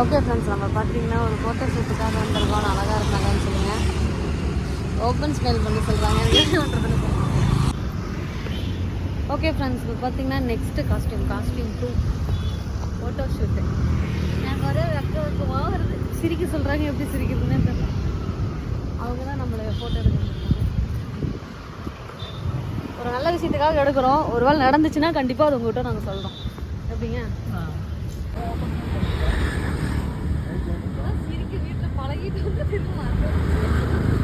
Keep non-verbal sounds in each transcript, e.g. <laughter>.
Okay friends நம்ம பார்த்தீங்கன்னா ஒரு ஃபோட்டோ ஷூட்டுக்காக வந்திருக்கோம். அழகாக இருந்தாங்கன்னு சொல்லுங்கள் ஓப்பன் ஸ்மெல் பண்ணி சொல்கிறாங்க என்ன பண்ணுறதுன்னு ஓகே ஃப்ரெண்ட்ஸ் இப்போ பார்த்தீங்கன்னா next costume costume to photo shoot எனக்கு ஒரே வெக்க வெக்கமாக வருது சிரிக்க சொல்கிறாங்க எப்படி சிரிக்கிறதுனே தெரியல. அவங்க தான் நம்மளை ஃபோட்டோ எடுக்க வந்திருக்காங்க. ஒரு நல்ல விஷயத்துக்காக எடுக்கிறோம். ஒருவேளை நடந்துச்சுன்னா கண்டிப்பாக அது உங்கள்கிட்ட நாங்கள் சொல்கிறோம் எப்படிங்க? മുളകിട്ടൊക്കെ തിന്നു മാത്രം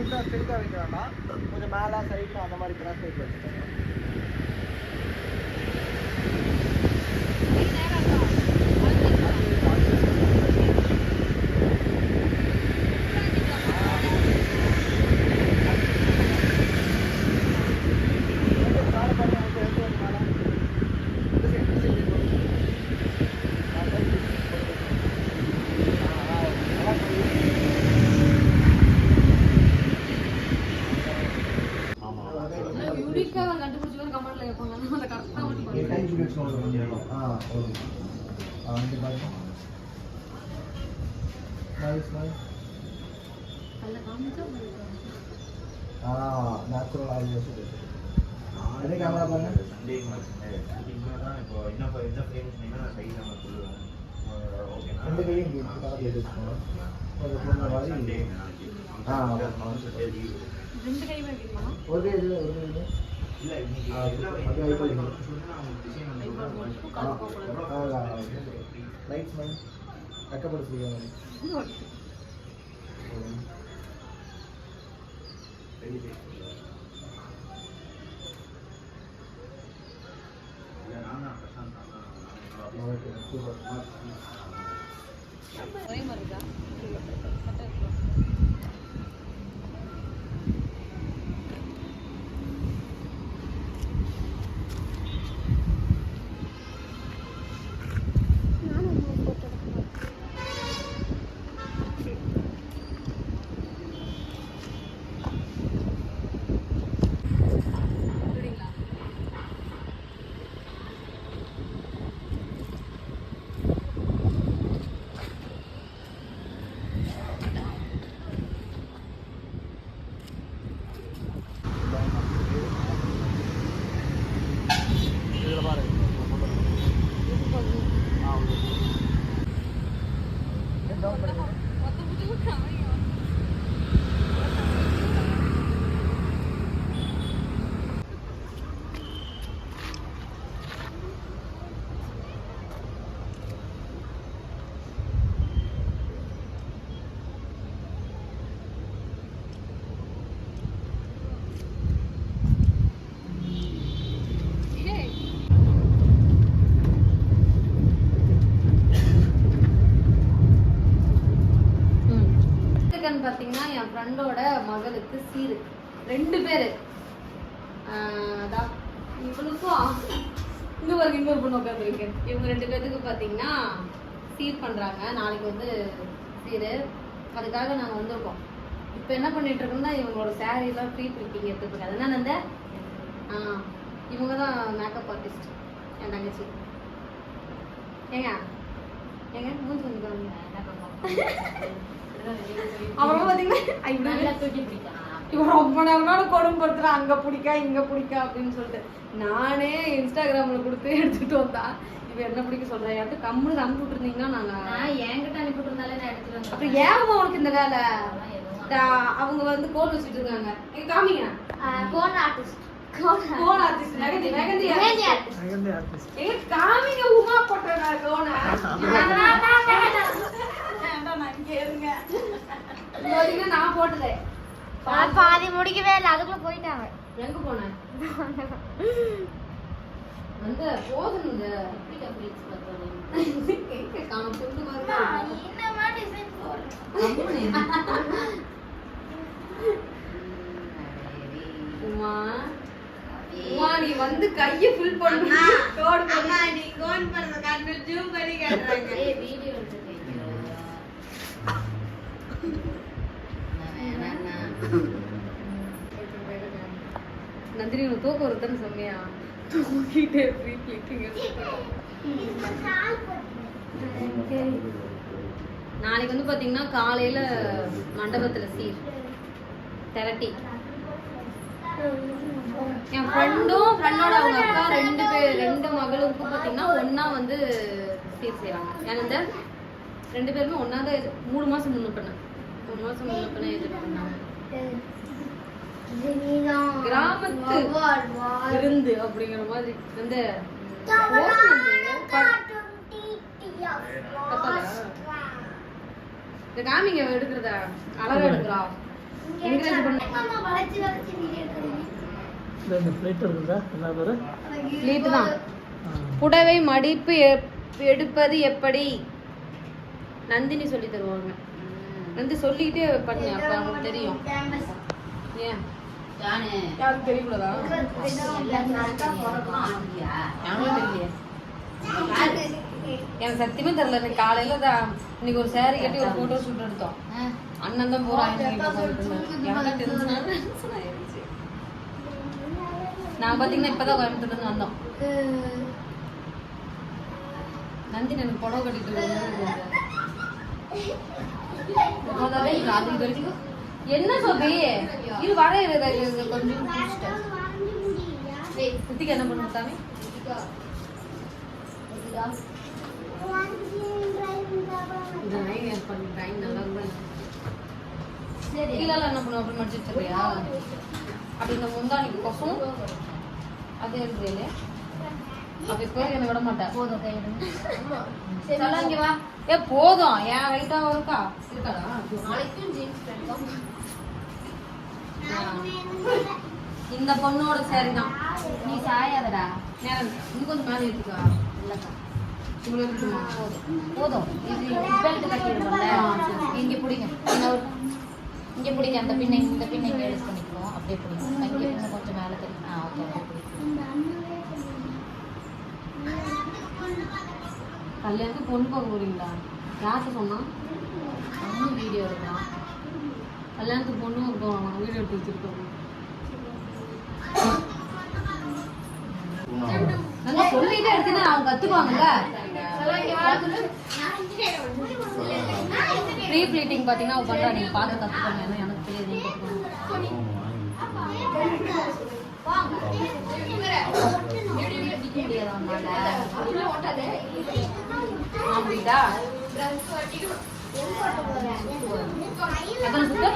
கேமரா ஸ்ட்ரெயிட்டாக வைக்க வேண்டாம். கொஞ்சம் மேலே சைடில் அந்த மாதிரி கிராஸ் வைக்க வச்சுக்கோங்க. நேச்சுரல் ஆயில் யூஸ் என்ன கேமரா பாருங்க சண்டே தான் இப்போ இன்னும் என்ன ஃப்ரேம் சொன்னீங்கன்னா நான் சைஸ் நம்ம சொல்லுவேன் ஓகேண்ணா ரெண்டு கையும் கொஞ்சம் மாதிரி சண்டே ஒரு இல்லை இல்லை இன்னைக்கு லைட் மேம் அக்கப்பட சொல்லுவாங்க ஓகே சூப்பர் ஒரே ஃப்ரெண்டோட மகளுக்கு சீரு. ரெண்டு பேர். அதான் இவளுக்கும் இங்க பாருங்க இங்க பொண்ணு உட்காந்துருக்கு இவங்க ரெண்டு பேர்த்துக்கு பார்த்தீங்கன்னா சீர் பண்ணுறாங்க நாளைக்கு வந்து சீரு. அதுக்காக நாங்கள் வந்திருக்கோம். இப்போ என்ன பண்ணிட்டு இருக்கோம்னா இவங்களோட சேரீலாம் எல்லாம் ப்ரீ பிரிண்டிங் அதனால இந்த? ஆ இவங்க தான் மேக்கப் ஆர்டிஸ்ட் என் தங்கச்சி. ஏங்க? ஏங்க மூஞ்சி வந்து பண்ணுவோம் அப்புறம் பாத்தீங்கன்னா இவன் ரொம்ப நேரம் கொடுமைப்படுத்துறான் அங்க பிடிக்கா இங்க பிடிக்கா அப்படின்னு சொல்லிட்டு. நானே இன்ஸ்டாகிராம்ல கொடுத்து எடுத்துட்டு வந்தா இவ என்ன பிடிக்க சொல்றேன் யார்ட்டு கம்முன்னு அனுப்பி விட்டுருந்தீங்கன்னா நாங்க என்கிட்ட அனுப்பிட்டு இருந்தாலே நான் எடுத்துட்டு வந்தேன் அப்புறம் ஏன் உனக்கு இந்த வேலை? டா- அவங்க வந்து கோல் வச்சுட்டு இருக்காங்க. காமிங்க. Cone artist cone artist mehndi mehndi artist எங்க காமிங்க உமா போட்டாங்க கோனை நான் போட்டதே பாதி முடிக்கவே இல்லை அதுக்குள்ள போயிட்டாங்க எங்க போனேன் வந்து உமா நீ வந்து கைய ஃபில் பண்ணு. கோட் கோன் ஜூம் பண்ணி ஏய் வீடியோ நந்தினி உனக்கு தூக்கம் வருதுன்னு சொன்னியா? தூக்கிட்டே ஃப்ரீ கிளிக்கிங்க நாளைக்கு வந்து பாத்தீங்கன்னா காலையில மண்டபத்துல சீர். திரட்டி. என் ஃப்ரெண்டும் ஃப்ரெண்டோட அவங்க அக்கா ரெண்டு பேர் ரெண்டு மகளுக்கும் பாத்தீங்கன்னா ஒன்றா வந்து சீர் செய்றாங்க. ஏன்னா ரெண்டு பேருமே ஒன்றா தான் மூணு மாசம் முன்ன பண்ண மூணு மாசம் முன்ன பண்ண எதிர்ப்பு பண்ணாங்க. கிராமத்து விருந்து அப்படிங்கிற மாதிரி வந்து வந்து பத்தல? இந்த காமிங்க எடுக்கிறத? அழகா எடுக்கிறா. என்கரேஜ் பண்ண. புடவை மடிப்பு எடுப்பது எப்படி? நந்தினி சொல்லி தருவாங்க. நந்தி சொல்லிக்கிட்டே பண்ணு அப்ப அவங்களுக்கு தெரியும். ஏன்? தெரியக்கூடாதா? யாரும் எனக்கு சத்தியமே தெரியல. இன்னைக்கு காலையில தான் இன்னைக்கு ஒரு saree கட்டி ஒரு போட்டோ ஷூட் எடுத்தோம். அண்ணன் தான் போறாங்க நான் பாத்தீங்கன்னா இப்பதான் கோயம்புத்தூர்ல இருந்து வந்தோம். நந்தினி எனக்கு புடவை கட்டிட்டு வரைக்கும் என்ன சொல்லி இது வர கொஞ்சம். குட்டிக்கு என்ன பண்ணு சாமி? இந்த line add பண்ணி time நல்லா இருந்தா கீழால என்ன பண்ணுவோம் அப்படி மடிச்சு வச்சிருக்கியா? அப்படி இந்த முந்தானிக்கு கொசும் அதே இருக்கு ஏ போதும். ஏன் வெயிட்டா இருக்கா இருக்காடா இந்த பொண்ணோட சேரி தான் நீ சாயாதடா. நேரம் இன்னும் கொஞ்சம் மேலே ஏற்றிக்கா இல்லக்கா இவ்வளோ இருக்குமா? போதும். போதும் இது பெல்ட் கட்டிடுவோம்ல இங்க பிடிங்க. இங்க பிடிங்க. அந்த பின்னை இந்த பின்னை இங்க எடுத்து பண்ணிக்கணும் அப்படியே பிடிங்க. இங்க இன்னும் கொஞ்சம் மேல தெரியும் ஆ ஓகே அப்படியே பிடிங்க கல்யாணத்துக்கு பொண்ணு பார்க்க போறீங்களா? யார்கிட்ட சொன்னா? இன்னும் வீடியோ எடுக்கலாம் கல்யாணத்துக்கு பொண்ணு பார்க்க வீடியோ எடுத்து வச்சிருக்கோம் நல்லா சொல்லிட்டே அவங்க கத்துக்குவாங்கல்ல? ப்ரீ ப்ளீட்டிங் பார்த்தீங்கன்னா அவங்க பண்றா. நீங்க பார்த்து ஏன்னா எனக்கு தெரியாது. நீங்க எத்தனை சுத்து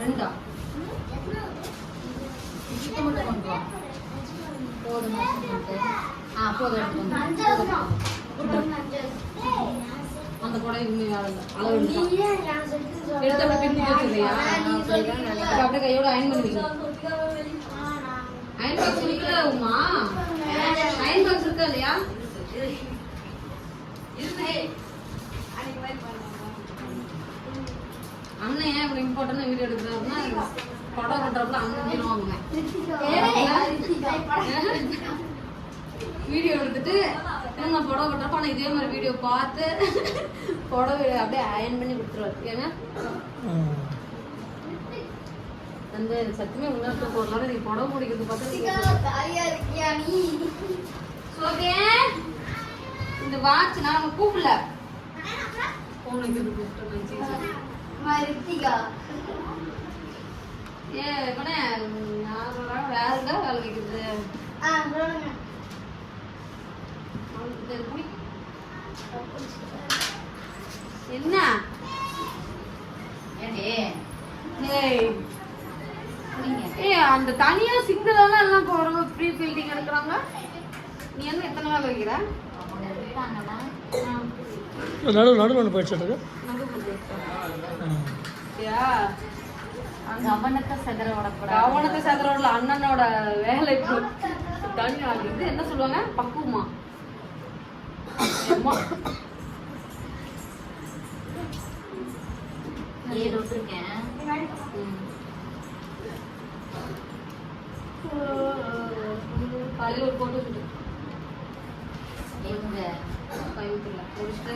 ரெண்டா சுத்த மட்டும் கொண்டு வா போதும். ஆ போதும். எடுத்து அளவு எடுத்தா எடுத்து அப்படியே பின்னி கையோட அயன் பண்ணுவீங்க அயன் பாக்ஸ் இருக்குல்ல உமா? அயன் பாக்ஸ் இருக்கா இல்லையா? அண்ணன் ஏன் இப்படி இம்பார்ட்டன்ட் வீடியோ எடுக்கிறாருன்னா படம் கட்டுறப்பல அண்ணன் வீடியோ <laughs> எடுத்துட்டு திரும்ப புடவை கட்டுறப்ப ஆனால் இதே மாதிரி வீடியோ பார்த்து புடவை அப்படியே அயன் பண்ணி கொடுத்துருவாரு ஏங்க அந்த சத்தியமே உணர்த்து போடலாம் நீ புடவை பிடிக்கிறது பார்த்தா இந்த வாட்ச் நான் உனக்கு கூப்பிடல. வைக்கிறது கூப்பிட்டேன் ஏ இப்பனே நான் வேற வேலை வைக்கிறது. என்ன? ஏய். அந்த தனியா சிங்கிளாலாம் எல்லாம் போறவங்க ப்ரீ ஃபீல்டிங் எடுக்கிறாங்க. நீ என்ன எத்தனை வேலை வைக்கிற? நடுவு நடுவில் ஒன்று போயிடுச்சு யா கவனத்தை செதற விடக்கூடாது. கவனத்தை சதுரோட அண்ணனோட வேலை இப்போ தனியா இது என்ன சொல்லுவாங்க? பக்குவமா. காலையில் ஒரு போட்டோ எங்க பயன்படல முடிச்சுட்டு